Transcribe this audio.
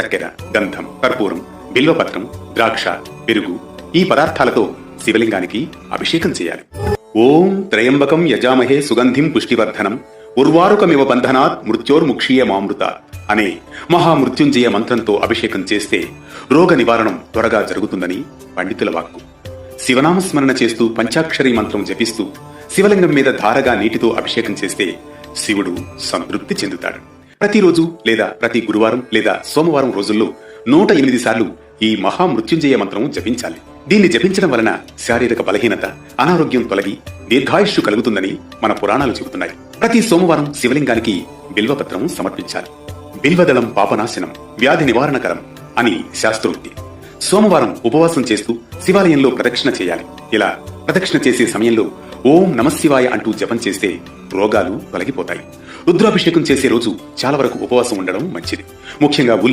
చక్కెర గంధం కర్పూరం బిల్వపత్రం ద్రాక్ష పెరుగు ఈ పదార్థాలతో శివలింగానికి అభిషేకం చేయాలి. ఓం త్రయంబకం యజామహే సుగంధిం పుష్టివర్ధనం. ఉర్వారుకమివ బంధనాత్ మృత్యోర్ముక్షీయ మామృత అనే మహామృత్యుంజయ మంత్రంతో అభిషేకం చేస్తే రోగ నివారణం త్వరగా జరుగుతుందని పండితుల వాక్కు. శివనామస్మరణ చేస్తూ పంచాక్షరి మంత్రం జపిస్తూ శివలింగం మీద ధారగా నీటితో అభిషేకం చేస్తే శివుడు సంతృప్తి చెందుతాడు. ప్రతిరోజు లేదా ప్రతి గురువారం లేదా సోమవారం రోజుల్లో నూట ఎనిమిది సార్లు ఈ మహామృత్యుంజయ మంత్రం జపించాలి. దీన్ని జపించడం వలన శారీరక బలహీనత అనారోగ్యం తొలగి దీర్ఘాయుష్యు కలుగుతుందని మన పురాణాలు చెబుతున్నాయి. ప్రతి సోమవారం శివలింగానికి బిల్వపత్రం సమర్పించాలి. బిల్వదళం పాపనాశనం వ్యాధి నివారణకరం అని శాస్త్రోక్తి. సోమవారం ఉపవాసం చేస్తూ శివాలయంలో ప్రదక్షిణ చేయాలి. ఇలా ప్రదక్షిణ చేసే సమయంలో ఓం నమశివాయ అంటూ జపం చేస్తే రోగాలు తొలగిపోతాయి. రుద్రాభిషేకం చేసే రోజు చాలా వరకు ఉపవాసం ఉండడం మంచిది. ముఖ్యంగా ఉల్లి